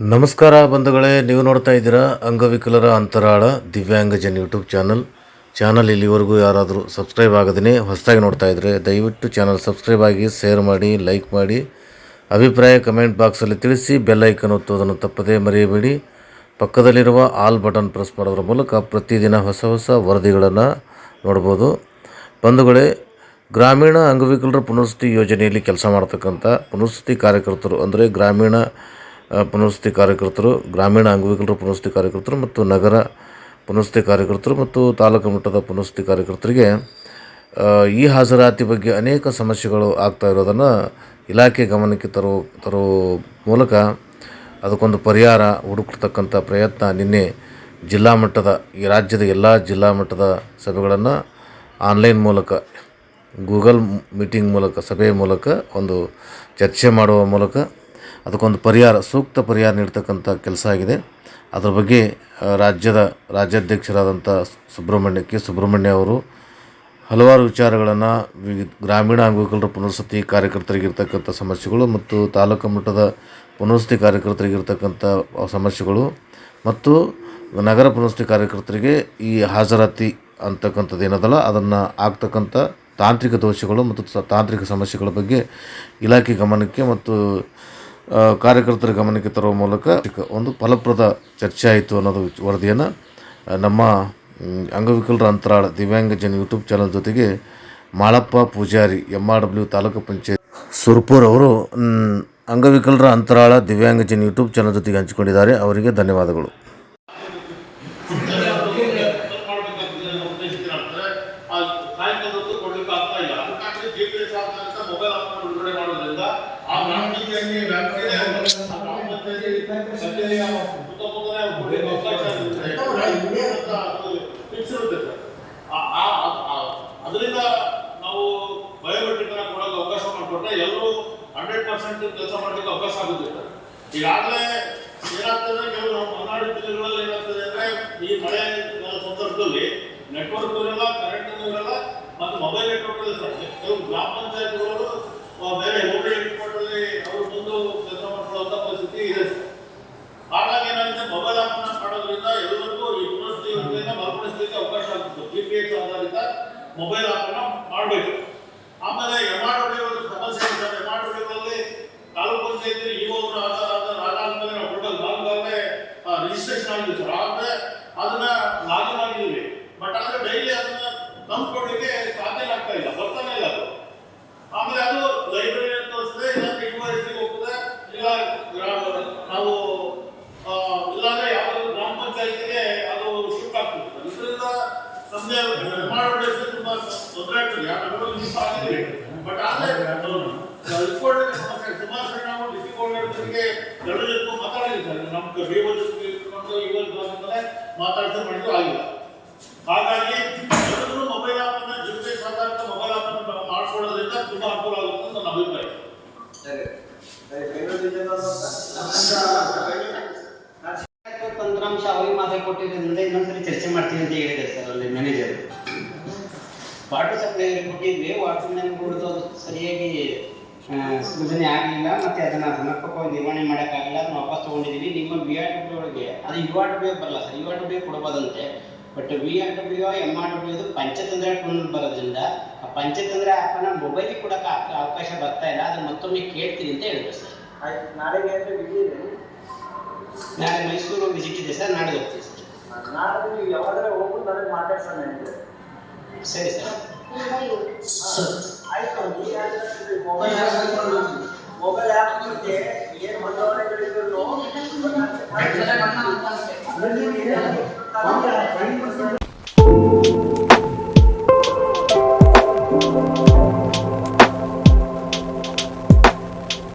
ನಮಸ್ಕಾರ ಬಂಧುಗಳೇ, ನೀವು ನೋಡ್ತಾ ಇದ್ದೀರಾ ಅಂಗವಿಕಲರ ಅಂತರಾಳ ದಿವ್ಯಾಂಗಜನ್ ಯೂಟ್ಯೂಬ್ ಚಾನಲ್. ಚಾನಲ್ ಇಲ್ಲಿವರೆಗೂ ಯಾರಾದರೂ ಸಬ್ಸ್ಕ್ರೈಬ್ ಆಗದೇ ಹೊಸದಾಗಿ ನೋಡ್ತಾ ಇದ್ದರೆ ದಯವಿಟ್ಟು ಚಾನಲ್ ಸಬ್ಸ್ಕ್ರೈಬ್ ಆಗಿ, ಶೇರ್ ಮಾಡಿ, ಲೈಕ್ ಮಾಡಿ. ಅಭಿಪ್ರಾಯ ಕಮೆಂಟ್ ಬಾಕ್ಸಲ್ಲಿ ತಿಳಿಸಿ, ಬೆಲ್ ಐಕನ್ ಒತ್ತುವುದನ್ನು ತಪ್ಪದೇ ಮರೆಯಬೇಡಿ. ಪಕ್ಕದಲ್ಲಿರುವ ಆಲ್ ಬಟನ್ ಪ್ರೆಸ್ ಮಾಡೋದ್ರ ಮೂಲಕ ಪ್ರತಿದಿನ ಹೊಸ ಹೊಸ ವರದಿಗಳನ್ನು ನೋಡ್ಬೋದು. ಬಂಧುಗಳೇ, ಗ್ರಾಮೀಣ ಅಂಗವಿಕಲರ ಪುನರ್ವಸತಿ ಯೋಜನೆಯಲ್ಲಿ ಕೆಲಸ ಮಾಡ್ತಕ್ಕಂಥ ಪುನರ್ವಸತಿ ಕಾರ್ಯಕರ್ತರು ಅಂದರೆ ಗ್ರಾಮೀಣ ಪುನರ್ವಸತಿ ಕಾರ್ಯಕರ್ತರು, ಗ್ರಾಮೀಣ ಅಂಗವಿಕಲರ ಪುನರ್ವಸತಿ ಕಾರ್ಯಕರ್ತರು ಮತ್ತು ನಗರ ಪುನರ್ವಸತಿ ಕಾರ್ಯಕರ್ತರು ಮತ್ತು ತಾಲೂಕು ಮಟ್ಟದ ಪುನರ್ವಸತಿ ಕಾರ್ಯಕರ್ತರಿಗೆ ಈ ಹಾಜರಾತಿ ಬಗ್ಗೆ ಅನೇಕ ಸಮಸ್ಯೆಗಳು ಆಗ್ತಾ ಇರೋದನ್ನು ಇಲಾಖೆ ಗಮನಕ್ಕೆ ತರೋ ತರೋ ಮೂಲಕ ಅದಕ್ಕೊಂದು ಪರಿಹಾರ ಹುಡುಕ್ತಕ್ಕಂಥ ಪ್ರಯತ್ನ ನಿನ್ನೆ ಜಿಲ್ಲಾ ಮಟ್ಟದ, ಈ ರಾಜ್ಯದ ಎಲ್ಲ ಜಿಲ್ಲಾ ಮಟ್ಟದ ಸಭೆಗಳನ್ನು ಆನ್ಲೈನ್ ಮೂಲಕ, ಗೂಗಲ್ ಮೀಟಿಂಗ್ ಮೂಲಕ ಸಭೆಯ ಮೂಲಕ ಒಂದು ಚರ್ಚೆ ಮಾಡುವ ಮೂಲಕ ಅದಕ್ಕೊಂದು ಪರಿಹಾರ, ಸೂಕ್ತ ಪರಿಹಾರ ನೀಡ್ತಕ್ಕಂಥ ಕೆಲಸ ಆಗಿದೆ. ಅದರ ಬಗ್ಗೆ ರಾಜ್ಯದ ರಾಜ್ಯಾಧ್ಯಕ್ಷರಾದಂಥ ಸುಬ್ರಹ್ಮಣ್ಯ ಕೆ ಸುಬ್ರಹ್ಮಣ್ಯ ಅವರು ಹಲವಾರು ವಿಚಾರಗಳನ್ನು ಗ್ರಾಮೀಣ ಅಂಗವಿಕಲರ ಪುನರ್ವಸತಿ ಕಾರ್ಯಕರ್ತರಿಗಿರ್ತಕ್ಕಂಥ ಸಮಸ್ಯೆಗಳು ಮತ್ತು ತಾಲೂಕು ಮಟ್ಟದ ಪುನರ್ವಸತಿ ಕಾರ್ಯಕರ್ತರಿಗಿರ್ತಕ್ಕಂಥ ಸಮಸ್ಯೆಗಳು ಮತ್ತು ನಗರ ಪುನರ್ವಸತಿ ಕಾರ್ಯಕರ್ತರಿಗೆ ಈ ಹಾಜರಾತಿ ಅಂತಕ್ಕಂಥದ್ದು ಏನದಲ್ಲ, ಅದನ್ನು ಆಗ್ತಕ್ಕಂಥ ತಾಂತ್ರಿಕ ದೋಷಗಳು ಮತ್ತು ತಾಂತ್ರಿಕ ಸಮಸ್ಯೆಗಳ ಬಗ್ಗೆ ಇಲಾಖೆ ಗಮನಕ್ಕೆ ಮತ್ತು ಕಾರ್ಯಕರ್ತರ ಗಮನಕ್ಕೆ ತರುವ ಮೂಲಕ ಒಂದು ಫಲಪ್ರದ ಚರ್ಚೆ ಆಯಿತು ಅನ್ನೋದು ವರದಿಯನ್ನು ನಮ್ಮ ಅಂಗವಿಕಲರ ಅಂತರಾಳ ದಿವ್ಯಾಂಗಜನ್ ಯೂಟ್ಯೂಬ್ ಚಾನಲ್ ಜೊತೆಗೆ Malappa Pujari M R W taluk panchayat. Surpur ಅವರು ಅಂಗವಿಕಲರ ಅಂತರಾಳ ದಿವ್ಯಾಂಗಜನ್ ಯೂಟ್ಯೂಬ್ ಚಾನಲ್ ಜೊತೆಗೆ ಹಂಚಿಕೊಂಡಿದ್ದಾರೆ. ಅವರಿಗೆ ಧನ್ಯವಾದಗಳು ಸಾಯಂಕಾಲದೊತ್ತು ಕೊಡ್ಲಿಕ್ಕೆ ಆಗ್ತಾ ಇಲ್ಲ ಅದಕ್ಕಾಗಿ ಜಿ ಪಿ ಎಸ್ ಆಧಾರಿತ ಮೊಬೈಲ್ ಆಪ್ ಬಿಡುಗಡೆ ಮಾಡೋದ್ರಿಂದ ಆ ಗ್ರಾಮ ಪಂಚಾಯತಿ ವ್ಯಾಪ್ತಿಯಲ್ಲಿ ಆ ಗ್ರಾಮ ಪಂಚಾಯತಿ ಸಭೆಯ ಸುತ್ತಮುತ್ತಲೇ ಕೊಡ್ಲಿಕ್ಕೆ ಅವಕಾಶ ಇರುತ್ತೆ. ಅಂತ ಅದು ಫಿಕ್ಸ್ ಇರುತ್ತೆ ಸರ್ ಆ- ಆ- ಆ- ಆ- ಅದರಿಂದ ನಾವು ಬಯೋಮೆಟ್ರಿಕ್ ಕೊಡಲು ಕೊಡೋಕೆ ಅವಕಾಶ ಮಾಡಿಕೊಟ್ರೆ ಎಲ್ಲರೂ ಹಂಡ್ರೆಡ್ ಪರ್ಸೆಂಟ್ ಕೆಲಸ ಮಾಡ್ಲಿಕ್ಕೆ ಅವಕಾಶ ಆಗುತ್ತೆ ಸರ್. ಈಗಾಗಲೇ ಏನಾಗ್ತದೆ ಕೆಲವು ನಮ್ಮ ಮಲೆನಾಡು ಜಿಲ್ಲೆಗಳಲ್ಲಿ ಏನಾಗ್ತದೆ ಅಂದ್ರೆ ಈ ಮಳೆ ಸಂದರ್ಭದಲ್ಲಿ ನೆಟ್ವರ್ಕ್ ಇರಲ್ಲ ಕರೆಂಟ್ ಇರಲ್ಲ ಮತ್ತು ಮೊಬೈಲ್ ನೆಟ್ವರ್ಕ್ ಕೆಲವು ಗ್ರಾಮ ಪಂಚಾಯತ್ಗಳು ಬೇರೆ ಹೋಬಳಿ ಹೆಡ್ಕ್ವಾರ್ಟರ್ಲಿ ಎಸ್ ಮೊಬೈಲ್ ಆಪ್ ಅನ್ನ ಮಾಡಬೇಕು. ಆಮೇಲೆ ಎಮಾರ್ಡಬ್ಲ್ಯೂ ಸಮಸ್ಯೆ ಇದೆ ಎಮಾರ್ಡಬ್ಲ್ಯೂಗಳಲ್ಲಿ ತಾಲೂಕು ಪಂಚಾಯತಿ ಆಧಾರ ಆಧಾರ ಆಧಾರದಲ್ಲಿ ನಾವು ಕೊಟ್ಟದ್ದು ನಾಲ್ಕಾಗಲೇ ರಿಜಿಸ್ಟ್ರೇಷನ್ ಆಗಿದೆ ಸರ್ ಆದ್ರೆ ಅದನ್ನ ಲಾಗಿನ್ ಆಗಿದ್ದೀವಿ. ಬಟ್ ಆದ್ರೆ ಡೈಲಿ ಅದನ್ನ ನಂಬ್ಕೊಡ್ಲಿಕ್ಕೆ ಕೊಡ್ಲಿಕ್ಕೆ ಸಾಧ್ಯ ಆಗ್ತಾ ಇಲ್ಲ. ಬರ್ತಾನೆ ಇಲ್ಲ ಅದು. ಆಮೇಲೆ ಅದು ಲೈಬ್ರರಿ ಅಂತ ತೋರಿಸ್ತದೆ ಇಲ್ಲ ಕೆ ಹೋಗ್ತದೆ. ಇಲ್ಲ, ಗ್ರಾಮ, ನಾವು ಇಲ್ಲಾಂದ್ರೆ ಯಾವ ಗ್ರಾಮ ಪಂಚಾಯತಿಗೆ ಅದು ಶಿಫ್ಟ್ ಆಗ್ತದೆ. ಇದರಿಂದ ನಮ್ಗೆ ಮಾಡೋದಕ್ಕೆ ತುಂಬಾ ತೊಂದರೆ ಆಗ್ತದೆ. ಯಾಕಂದ್ರೆ ಮಿಸ್ ಆಗಿದ್ವಿ ಬಟ್ ಆದ್ರೆ ಸಮಸ್ಯೆ ಸುಮಾರು ಸರಿ ನಾವು ಕೋಆರ್ಡಿನೇಟರ್ಗೆ ಎರಡು ಜೊತೆ ಮಾತಾಡಿದ್ವಿ ಸರ್ ನಮ್ಮ ಬೇವ ಜೊತೆ ಇಟ್ಕೊಂಡು ಇವತ್ತು ಬಂದ್ಮೇಲೆ ಮಾತಾಡ್ತಾ ಮಾಡಿದ್ದು ಆಗಿಲ್ಲ. ಹಾಗಾಗಿ ಎಲ್ಲರೂ ಮೊಬೈಲ್ ಆಪ್ ಅನ್ನ ಜೊತೆ ಸಾಧಾರಣ ಮೊಬೈಲ್ ಆಪ್ ಅನ್ನು ನಾವು ಮಾಡ್ಕೊಳ್ಳೋದ್ರಿಂದ ತುಂಬಾ ಅನುಕೂಲ ಆಗುತ್ತೆ ಅಂತ ನನ್ನ ಅಭಿಪ್ರಾಯ. ತಂತ್ರಾಂಶ ಅವರಿಗೆ ಮಾತ್ರ ಕೊಟ್ಟಿದ್ದರಿಂದ ಇನ್ನೊಂದ್ಸರಿ ಚರ್ಚೆ ಮಾಡ್ತೀನಿ ಅಂತ ಹೇಳಿದೆ ಸರ್ ಅಲ್ಲಿ ಮ್ಯಾನೇಜರ್ ವಾಟರ್ ಸಪ್ಲೈ ಕೊಟ್ಟಿದ್ವಿ ವಾಟರ್ ಮ್ಯಾನ್ ಕೊಡ್ತು ಅದು ಸರಿಯಾಗಿ ಸೂಚನೆ ಆಗಲಿಲ್ಲ ಮತ್ತೆ ಅದನ್ನ ಸಮರ್ಪಕವಾಗಿ ನಿರ್ವಹಣೆ ಮಾಡೋಕ್ಕಾಗಲ್ಲ ಅದನ್ನ ವಾಪಸ್ ತಗೊಂಡಿದ್ದೀವಿ ನಿಮ್ಮ ಬಿ ಆರ್ ಡಬ್ಲ್ಯೂ ಒಳಗೆ, ಅದು ಯು ಆರ್ ಡಬ್ಲ್ಯೂ ಬರಲ್ಲ sir U R W ಕೊಡ್ಬೋದಂತೆ but V R W M R W ಅದು ಪಂಚತಂತ್ರ ಟೂಲ್ ಬರೋದ್ರಿಂದ ಆ ಪಂಚತಂತ್ರ ಆ್ಯಪನ್ನು ಮೊಬೈಲಿಗೆ ಕೊಡಕ್ಕೆ ಅವಕಾಶ ಬರ್ತಾ ಇಲ್ಲ, ಅದನ್ನ ಮತ್ತೊಮ್ಮೆ ಕೇಳ್ತೀನಿ ಅಂತ ಹೇಳಿದ್ರು ಸರ್. ನಾಳೆಗೆ ನಾಳೆ ಮೈಸೂರು ವಿಸಿಟ್ ಇದೆ ಸರ್ ನಾಳೆ ಹೋಗ್ತೀವಿ ಸರ್. ನಾಳೆ ನೀವು ಯಾವಾಗಾರ ಹೋಗ್ಬಿಟ್ಟು ನನಗೆ ಮಾತಾಡ್ಸೋಣ ಸರಿ. ಸರ್ ಆಯ್ತು ಮೊಬೈಲ್ ಮೊಬೈಲ್ ಆ್ಯಪ್ ಬಗ್ಗೆ ಏನು ಬದಲಾವಣೆಗಳಿದ್ರು